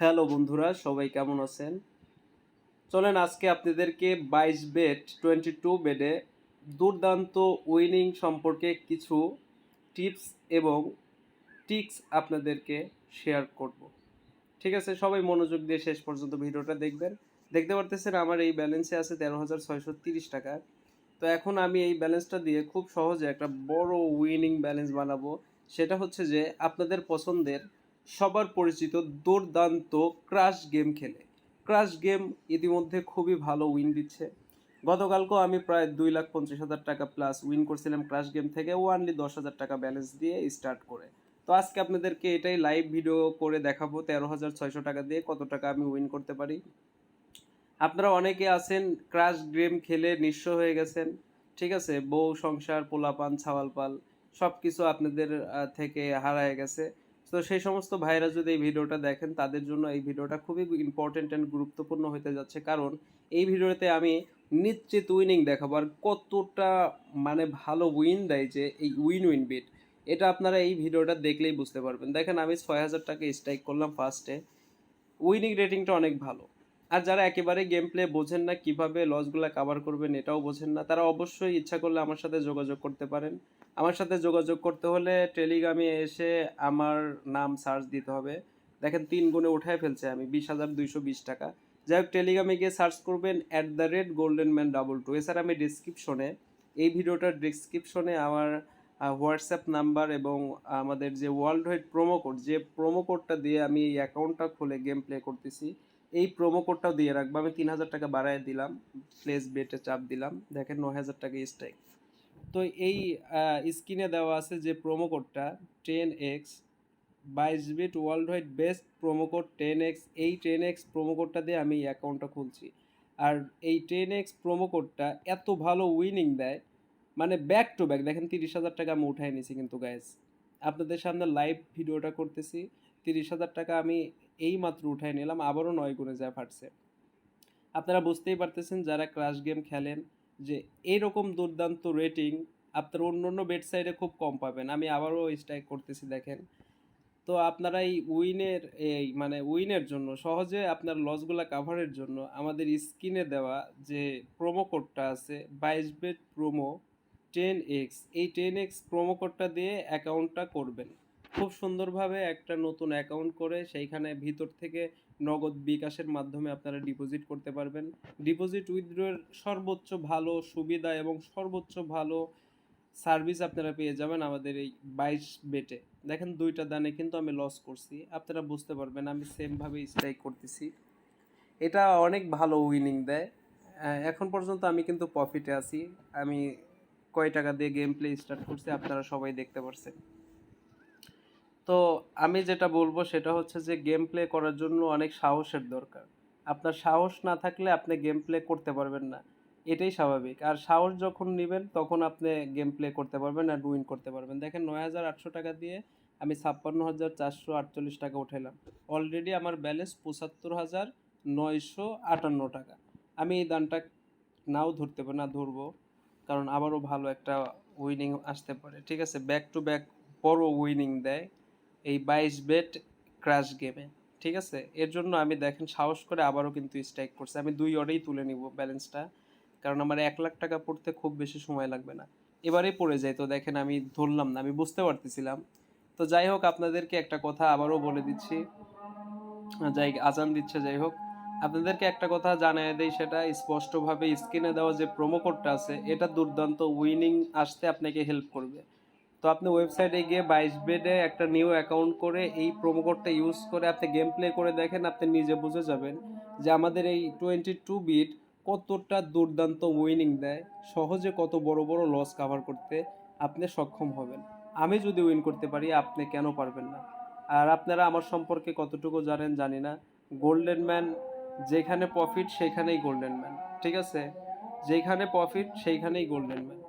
Hello বন্ধুরা, সবাই কেমন আছেন? চলেন আজকে আপনাদেরকে বাইশ বেট টোয়েন্টি টু বেডে দুর্দান্ত উইনিং সম্পর্কে কিছু টিপস এবং টিক্স আপনাদেরকে শেয়ার করব। ঠিক আছে, সবাই মনোযোগ দিয়ে শেষ পর্যন্ত ভিডিওটা দেখবেন। দেখতে পারতেছেন আমার এই ব্যালেন্সে আছে তেরো হাজার ছয়শো তিরিশ টাকা। তো এখন আমি এই ব্যালেন্সটা দিয়ে খুব সহজে একটা বড় উইনিং ব্যালেন্স বানাবো। সেটা হচ্ছে যে আপনাদের পছন্দের সবার পরিচিত দুর্দান্ত ক্রাশ গেম খেলে। ক্রাশ গেম ইতিমধ্যে খুবই ভালো উইন দিচ্ছে। গতকালকেও আমি প্রায় দুই লাখ পঞ্চাশ হাজার টাকা প্লাস উইন করছিলাম ক্রাশ গেম থেকে ওয়ানলি দশ হাজার টাকা ব্যালেন্স দিয়ে স্টার্ট করে। তো আজকে আপনাদেরকে এটাই লাইভ ভিডিও করে দেখাবো, তেরো হাজার ছয়শো টাকা দিয়ে কত টাকা আমি উইন করতে পারি। আপনারা অনেকে আছেন, ক্রাশ গেম খেলে নিঃস্ব হয়ে গেছেন, ঠিক আছে? বউ সংসার, পোলাপান, ছাওয়ালপাল সব কিছু আপনাদের থেকে হারায় গেছে। তো সেই সমস্ত ভাইরা যদি এই ভিডিওটা দেখেন, তাদের জন্য এই ভিডিওটা খুবই ইম্পর্টেন্ট অ্যান্ড গুরুত্বপূর্ণ হতে যাচ্ছে। কারণ এই ভিডিওতে আমি নিশ্চিত উইনিং দেখাবো। আর কতটা মানে ভালো উইন দেয় যে এই উইন উইন বিট এটা আপনারা এই ভিডিওটা দেখলেই বুঝতে পারবেন। দেখেন আমি ছয় হাজার টাকা স্ট্রাইক করলাম ফার্স্টে উইনিং রেটিংটা অনেক ভালো। আর যারা একেবারে গেম প্লে বোঝেন না কীভাবে লসগুলো কাভার করবেন এটাও বোঝেন না, তারা অবশ্যই ইচ্ছা করলে আমার সাথে যোগাযোগ করতে পারেন। আমার সাথে যোগাযোগ করতে হলে টেলিগ্রামে এসে আমার নাম সার্চ দিতে হবে। দেখেন তিন গুণে উঠায় ফেলছে আমি, বিশ হাজার দুইশো বিশ টাকা। যাই হোক টেলিগ্রামে গিয়ে সার্চ করবেন at the rate golden man double two এছাড়া আমি ডিসক্রিপশনে এই ভিডিওটার ডিসক্রিপশনে আমার হোয়াটসঅ্যাপ নাম্বার এবং আমাদের যে ওয়ার্ল্ড ওয়াইড প্রোমো কোড যে প্রোমো কোডটা দিয়ে আমি এই অ্যাকাউন্টটা খুলে গেম প্লে করতেছি এই প্রোমো কোডটাও দিয়ে রাখব। আমি তিন হাজার টাকা বাড়ায় দিলাম প্লেস বেটে চাপ দিলাম। দেখেন ন হাজার টাকা স্ট্রাইক তো এই স্ক্রিনে দেওয়া আছে যে প্রোমো কোডটা টেন এক্স বাইশ bet world wide best promo code ten X এই টেন এক্স প্রোমো কোডটা দিয়ে আমি এই অ্যাকাউন্টটা খুলছি। আর এই টেন এক্স প্রোমো কোডটা এত ভালো উইনিং দেয় মানে ব্যাক টু ব্যাক দেখেন তিরিশ হাজার টাকা আমি উঠাই নিছি কিন্তু গাইজ আপনাদের সামনে লাইভ ভিডিওটা করতেছি, তিরিশ হাজার টাকা আমি এই মাত্র উঠাই নিলাম, আবারও নয় গুণে যা ফাটছে। আপনারা বুঝতেই পারতেছেন, যারা ক্রাশ গেম খেলেন, যে এইরকম দুর্দান্ত রেটিং আপনার অন্য অন্য ওয়েবসাইটে খুব কম পাবেন। আমি আবারও স্ট্রাইক করতেছি, দেখেন। তো আপনারা এই উইনের এই মানে উইনের জন্য, সহজে আপনার লসগুলো কাভারের জন্য আমাদের স্ক্রিনে দেওয়া যে প্রোমো কোডটা আছে, বাইশ বেড প্রোমো টেন এক্স এই টেন এক্স প্রোমো কোডটা দিয়ে অ্যাকাউন্টটা করবেন। খুব সুন্দরভাবে একটা নতুন অ্যাকাউন্ট করে সেইখানে ভিতর থেকে নগদ বিকাশের মাধ্যমে আপনারা ডিপোজিট করতে পারবেন। ডিপোজিট উইথড্রোর সর্বোচ্চ ভালো, সুবিধা এবং সর্বোচ্চ ভালো সার্ভিস আপনারা পেয়ে যাবেন আমাদের এই বাইশ বেটে দেখেন দুইটা দানে কিন্তু আমি লস করছি। আপনারা বুঝতে পারবেন আমি সেমভাবে স্ট্রাইক করতেছি। এটা অনেক ভালো উইনিং দেয়। এখন পর্যন্ত আমি কিন্তু প্রফিটে আছি। আমি কয় টাকা দিয়ে গেম প্লে স্টার্ট করছি আপনারা সবাই দেখতে পারছেন। তো আমি যেটা বলব সেটা হচ্ছে যে গেম প্লে করার জন্য অনেক সাহসের দরকার। আপনার সাহস না থাকলে আপনি গেম প্লে করতে পারবেন না। এটাই স্বাভাবিক। আর সাহস যখন নেবেন, তখন আপনি গেম প্লে করতে পারবেন আর উইন করতে পারবেন। দেখেন নয় হাজার আটশো টাকা দিয়ে আমি ছাপ্পান্ন হাজার চারশো আটচল্লিশ টাকা উঠাইলাম। অলরেডি আমার ব্যালেন্স পঁচাত্তর হাজার নয়শো আটান্ন টাকা। আমি এই দানটা নাও ধরতে পারি না ধরবো, কারণ আবারও ভালো একটা উইনিং আসতে পারে। ঠিক আছে? ব্যাক টু ব্যাক বড় উইনিং দেয়। এই বাইশ বেট ক্রাশ গেমে ঠিক আছে? এর জন্য আমি দেখেন সাহস করে আবারও কিন্তু স্ট্রাইক করছি। আমি দুই অর্ডেই তুলে নিব ব্যালেন্সটা কারণ আমার এক লাখ টাকা পড়তে খুব বেশি সময় লাগবে না। এবারেই পড়ে যায়, তো দেখেন আমি ধরলাম না, আমি বুঝতে পারতেছিলাম। তো যাই হোক, আপনাদেরকে একটা কথা আবারও বলে দিচ্ছি। যাই, আজান দিচ্ছে, যাই হোক। আপনাদেরকে একটা কথা জানিয়ে দেই, সেটা স্পষ্টভাবে স্ক্রিনে দেওয়া যে প্রোমো কোডটা আছে, এটা দুর্দান্ত উইনিং আসতে আপনাকে হেল্প করবে। তো আপনি ওয়েবসাইটে গিয়ে বাইশ বেডে একটা নিউ অ্যাকাউন্ট করে এই প্রোমো কোডটা ইউজ করে আপনি গেম প্লে করে দেখেন, আপনি নিজে বুঝে যাবেন যে আমাদের এই টোয়েন্টি টু বিট কতটা দুর্দান্ত উইনিং দেয়, সহজে কত বড় বড় লস কাভার করতে আপনি সক্ষম হবেন। আমি যদি উইন করতে পারি, আপনি কেন পারবেন না? আর আপনারা আমার সম্পর্কে কতটুকু জানেন জানি না। গোল্ডেন ম্যান যেখানে প্রফিট সেখানেই গোল্ডেন ম্যান ঠিক আছে? যেখানে প্রফিট সেইখানেই গোল্ডেন ম্যান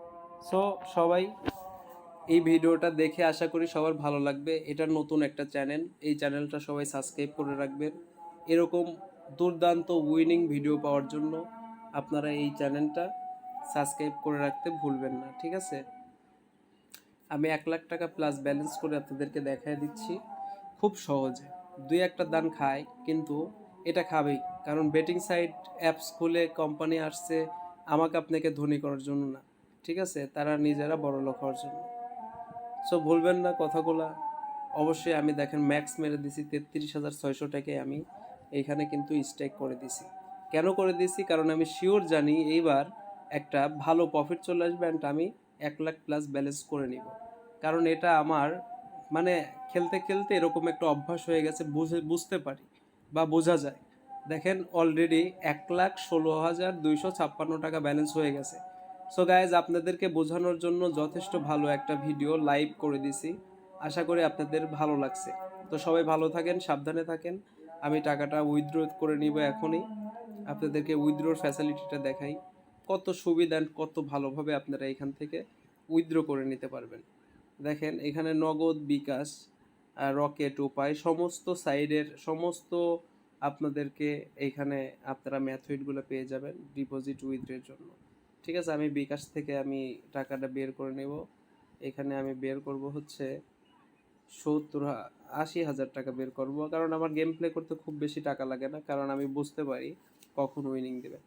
সো সবাই এই ভিডিওটা দেখে আশা করি সবার ভালো লাগবে। এটা নতুন একটা চ্যানেল। এই চ্যানেলটা সবাই সাবস্ক্রাইব করে রাখবেন। এরকম দুর্দান্ত উইনিং ভিডিও পাওয়ার জন্য আপনারা এই চ্যানেলটা সাবস্ক্রাইব করে রাখতে ভুলবেন না, ঠিক আছে? আমি এক লাখ টাকা প্লাস ব্যালেন্স করে আপনাদেরকে দেখায় দিচ্ছি। খুব সহজে। দুই একটা দান খায় কিন্তু এটা খাবেই। কারণ বেটিং সাইট অ্যাপস খুলে কোম্পানি আসছে, আমাকে আপনাকে ধনী করার জন্য না, ঠিক আছে? তারা নিজেরা বড় লোক হওয়ার জন্য। সো ভুলবেন না কথাগুলা। অবশ্যই আমি দেখেন ম্যাক্স মেরে দিছি, তেত্রিশ হাজার ছয়শো টাকায় আমি এইখানে কিন্তু স্ট্রাইক করে দিছি। কেন করে দিছি? কারণ আমি শিওর জানি এইবার একটা ভালো প্রফিট চলে আসবে অ্যান্ড আমি এক লাখ প্লাস ব্যালেন্স করে নিব। কারণ এটা আমার মানে খেলতে খেলতে এরকম একটা অভ্যাস হয়ে গেছে, বুঝে, বুঝতে পারি বা বোঝা যায়। দেখেন অলরেডি এক লাখ ষোলো হাজার দুইশো ছাপ্পান্ন টাকা ব্যালেন্স হয়ে গেছে। সো গাইজ আপনাদেরকে বোঝানোর জন্য যথেষ্ট ভালো একটা ভিডিও লাইভ করে দিছি। আশা করি আপনাদের ভালো লাগছে। তো সবাই ভালো থাকেন, সাবধানে থাকেন। আমি টাকাটা উইথড্র করে নিব এখনই। আপনাদেরকে উইথড্রোর ফ্যাসিলিটিটা দেখাই। কত সুবিধা কত ভালোভাবে আপনারা এখান থেকে উইথড্র করে নিতে পারবেন। দেখেন, এখানে নগদ, বিকাশ রকেট উপায়, সমস্ত সাইডের সমস্ত আপনাদেরকে এইখানে আপনারা মেথডগুলো পেয়ে যাবেন ডিপোজিট উইথড্রের জন্য। ঠিক আছে, আমি বিকাশ থেকে আমি টাকাটা বের করে নেব। এখানে আমি বের করব হচ্ছে সত্তর আশি হাজার টাকা বের করব। কারণ আমার গেম প্লে করতে খুব বেশি টাকা লাগে না, কারণ আমি বুঝতে পারি কখন উইনিং দেবে।